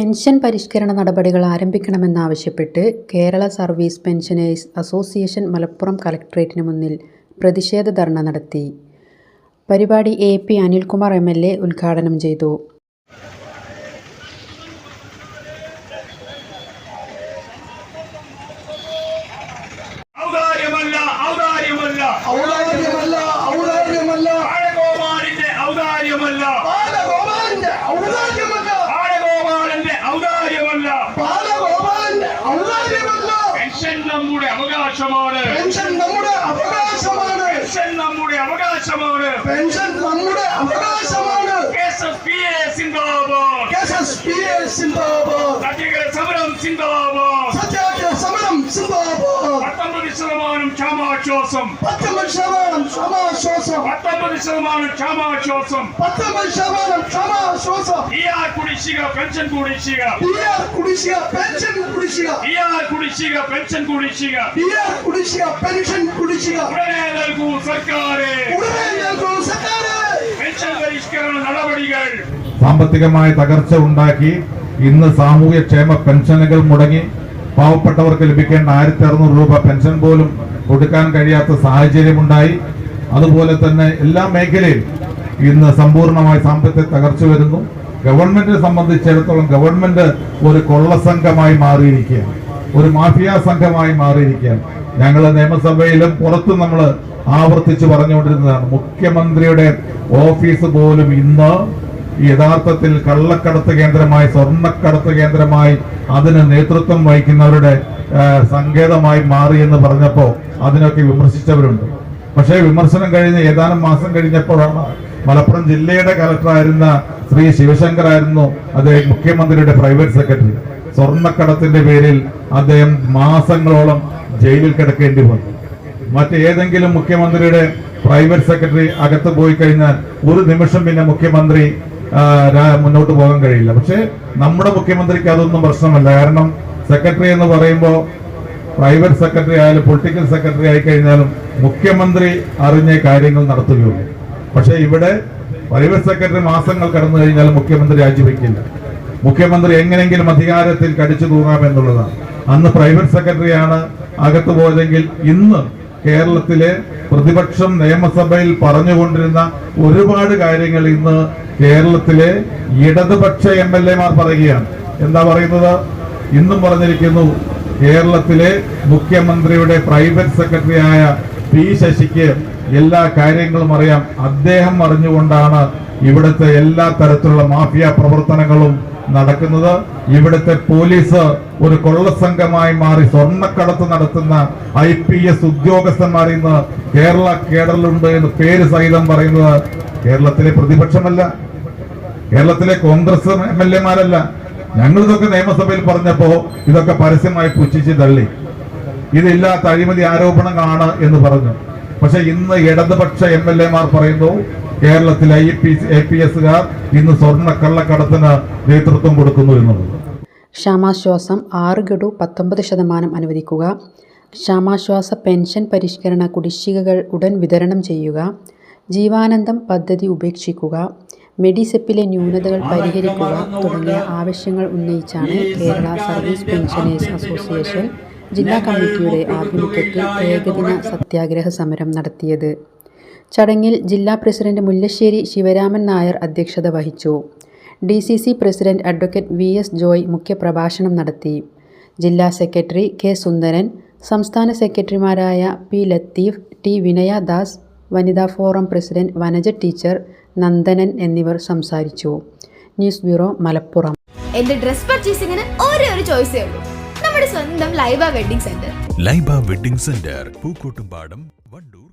Pension പരിഷ്കരണ നടപടികൾ ആരംഭിക്കണമെന്നാവശ്യപ്പെട്ട് Kerala service pensioners association Malappuram കലക്ട്രേറ്റിന് മുന്നിൽ പ്രതിഷേധ ധർണ നടത്തി. പരിപാടി A P Anilkumar M L A ഉദ്ഘാടനം ചെയ്തു ഔദാര്യമല്ല ഔദാര്യമല്ല ഔദാര്യമല്ല ഔദാര്യമല്ല ബാലഗോപാലിന്റെ ഔദാര്യമല്ല ബാലഗോപാലന്റെ ഔദാര്യമല്ല ബാലഗോപാലന്റെ ഔദാര്യമല്ല ബാലഗോപാലന്റെ ഔദാര്യമല്ല പെൻഷൻ നമ്മുടെ അവകാശമാണ് പെൻഷൻ നമ്മുടെ അവകാശമാണ് പെൻഷൻ നമ്മുടെ അവകാശമാണ് പെൻഷൻ നമ്മുടെ അവകാശമാണ്. സത്യഗ്രഹ സമരം സത്യാഗ്രഹ സമരം പത്തൊമ്പത് ശതമാനം ക്ഷാമാശ്വാസം. പത്തൊമ്പത് ശതമാനം ക്ഷമാശ്വാസം. പത്തൊമ്പത് ശതമാനം ക്ഷാമാശ്വാസം. പത്തൊമ്പത് ശതമാനം ക്ഷമാശ്വാസം. ഇ ആർ കുടിശ്ശിക പെൻഷൻ കുടിശ്ശിക. ഡി ആർ കുടിശ്ശിക പെൻഷൻ കുടിശ്ശിക. ഇ ആർ കുടിശ്ശിക പെൻഷൻ കുടിശ്ശിക. ഡി ആർ കുടിശ്ശിക പെൻഷൻ കുടിശ്ശിക. ഉടനെ നൽകൂ സർക്കാരെ ഉടനെ നൽകൂ സർക്കാരെ പെൻഷൻ പരിഷ്കരണ നടപടികൾ സാമ്പത്തികമായ തകർച്ച ഉണ്ടാക്കി ഇന്ന് സാമൂഹ്യക്ഷേമ പെൻഷനുകൾ മുടങ്ങി പാവപ്പെട്ടവർക്ക് ലഭിക്കേണ്ട ആയിരത്തി അറുന്നൂറ് രൂപ പെൻഷൻ പോലും കൊടുക്കാൻ കഴിയാത്ത സാഹചര്യമുണ്ടായി. അതുപോലെ തന്നെ എല്ലാ മേഖലയും ഇന്ന് സമ്പൂർണമായി സാമ്പത്തിക തകർച്ച വരുന്നു. ഗവൺമെന്റിനെ സംബന്ധിച്ചിടത്തോളം ഗവൺമെന്റ് ഒരു കൊള്ളസംഘമായി മാറിയിരിക്കുകയാണ്. ഒരു മാഫിയ സംഘമായി മാറിയിരിക്കുകയാണ്. ഞങ്ങൾ നിയമസഭയിലും പുറത്തും നമ്മൾ ആവർത്തിച്ച് പറഞ്ഞുകൊണ്ടിരുന്നതാണ്. മുഖ്യമന്ത്രിയുടെ ഓഫീസ് പോലും ഇന്ന് യഥാർത്ഥത്തിൽ കള്ളക്കടത്ത് കേന്ദ്രമായി സ്വർണക്കടത്ത് കേന്ദ്രമായി അതിന് നേതൃത്വം വഹിക്കുന്നവരുടെ സങ്കേതമായി മാറി എന്ന് പറഞ്ഞപ്പോൾ അതിനൊക്കെ വിമർശിച്ചവരുണ്ട്. പക്ഷേ വിമർശനം കഴിഞ്ഞ് ഏതാനും മാസം കഴിഞ്ഞപ്പോഴാണ് മലപ്പുറം ജില്ലയുടെ കലക്ടറായിരുന്ന ശ്രീ ശിവശങ്കറായിരുന്നു അദ്ദേഹം മുഖ്യമന്ത്രിയുടെ പ്രൈവറ്റ് സെക്രട്ടറി. സ്വർണക്കടത്തിന്റെ പേരിൽ അദ്ദേഹം മാസങ്ങളോളം ജയിലിൽ കിടക്കേണ്ടി വന്നു. മറ്റേതെങ്കിലും മുഖ്യമന്ത്രിയുടെ പ്രൈവറ്റ് സെക്രട്ടറി അകത്ത് പോയി കഴിഞ്ഞാൽ ഒരു നിമിഷം പിന്നെ മുഖ്യമന്ത്രി മുന്നോട്ട് പോകാൻ കഴിയില്ല. പക്ഷേ നമ്മുടെ മുഖ്യമന്ത്രിക്ക് അതൊന്നും പ്രശ്നമല്ല. കാരണം സെക്രട്ടറി എന്ന് പറയുമ്പോൾ പ്രൈവറ്റ് സെക്രട്ടറി ആയാലും പൊളിറ്റിക്കൽ സെക്രട്ടറി ആയി കഴിഞ്ഞാലും മുഖ്യമന്ത്രി അറിഞ്ഞ കാര്യങ്ങൾ നടത്തുകയുള്ളൂ. പക്ഷേ ഇവിടെ പ്രൈവറ്റ് സെക്രട്ടറി മാസങ്ങൾ കടന്നു കഴിഞ്ഞാൽ മുഖ്യമന്ത്രി രാജിവെക്കില്ല. മുഖ്യമന്ത്രി എങ്ങനെങ്കിലും അധികാരത്തിൽ കടിച്ചു തൂങ്ങാമെന്നുള്ളതാണ്. അന്ന് പ്രൈവറ്റ് സെക്രട്ടറിയാണ് അകത്തു പോയതെങ്കിൽ ഇന്ന് കേരളത്തിലെ പ്രതിപക്ഷം നിയമസഭയിൽ പറഞ്ഞുകൊണ്ടിരുന്ന ഒരുപാട് കാര്യങ്ങൾ ഇന്ന് കേരളത്തിലെ ഇടതുപക്ഷ എം എൽ എമാർ പറയുകയാണ്. എന്താ പറയുന്നത്? ഇന്നും പറഞ്ഞിരിക്കുന്നു കേരളത്തിലെ മുഖ്യമന്ത്രിയുടെ പ്രൈവറ്റ് സെക്രട്ടറിയായ പി ശശിക്ക് എല്ലാ കാര്യങ്ങളും അറിയാം. അദ്ദേഹം അറിഞ്ഞുകൊണ്ടാണ് ഇവിടുത്തെ എല്ലാ തരത്തിലുള്ള മാഫിയ പ്രവർത്തനങ്ങളും നടക്കുന്നത്. ഇവിടുത്തെ പോലീസ് ഒരു കൊള്ളസംഘമായി മാറി സ്വർണക്കടത്ത് നടത്തുന്ന ഐ പി എസ് ഉദ്യോഗസ്ഥന്മാർ ഇന്ന് കേരള കേഡറിലുണ്ട് എന്ന് പേര് സഹിതം പറയുന്നത് കേരളത്തിലെ പ്രതിപക്ഷമല്ല. കേരളത്തിലെ കോൺഗ്രസ് എം എൽ എമാരല്ല. ഞങ്ങൾ ഇതൊക്കെ നിയമസഭയിൽ പറഞ്ഞപ്പോ ഇതൊക്കെ പരസ്യമായി പുച്ഛിച്ച് തള്ളി. ഇതില്ലാത്ത അഴിമതി ആരോപണങ്ങളാണ് എന്ന് പറഞ്ഞു. പക്ഷെ ഇന്ന് ഇടതുപക്ഷ എം എൽ എമാർ പറയുന്നു കേരളത്തിലെ ഐ പി എ പി എസുകാർ ഇന്ന് സ്വർണ കള്ളക്കടത്തിന് നേതൃത്വം കൊടുക്കുന്നു എന്നുള്ളത്. ക്ഷാമാശ്വാസം ആറ് ഗഡു പത്തൊമ്പത് ശതമാനം അനുവദിക്കുക. ക്ഷാമാശ്വാസ പെൻഷൻ പരിഷ്കരണ കുടിശ്ശികകൾ ഉടൻ വിതരണം ചെയ്യുക. ജീവാനന്ദം പദ്ധതി ഉപേക്ഷിക്കുക. മെഡിസെപ്പിലെ ന്യൂനതകൾ പരിഹരിക്കുക തുടങ്ങിയ ആവശ്യങ്ങൾ ഉന്നയിച്ചാണ് കേരള സർവീസ് പെൻഷനേഴ്സ് അസോസിയേഷൻ ജില്ലാ കമ്മിറ്റിയുടെ ആഭിമുഖ്യത്തിൽ ഏകദിന സത്യാഗ്രഹ സമരം നടത്തിയത്. ചടങ്ങിൽ ജില്ലാ പ്രസിഡന്റ് മുല്ലശ്ശേരി ശിവരാമൻ നായർ അധ്യക്ഷത വഹിച്ചു. D C C president advocate V S Joy മുഖ്യപ്രഭാഷണം നടത്തി. ജില്ലാ സെക്രട്ടറി കെ സുന്ദരൻ സംസ്ഥാന സെക്രട്ടറിമാരായ P Latheef T Vinayadas വനിതാ forum president Vanaja teacher Nandanan എന്നിവർ സംസാരിച്ചു. News bureau Malappuram. എന്റെ ഡ്രസ് പർച്ചേസിംഗിന് ഒരേ ഒരു ചോയ്സ് ഉള്ളൂ. നമ്മുടെ സ്വന്തം Laiba wedding centre. Laiba wedding centre Pookkottumpadam Wandoor.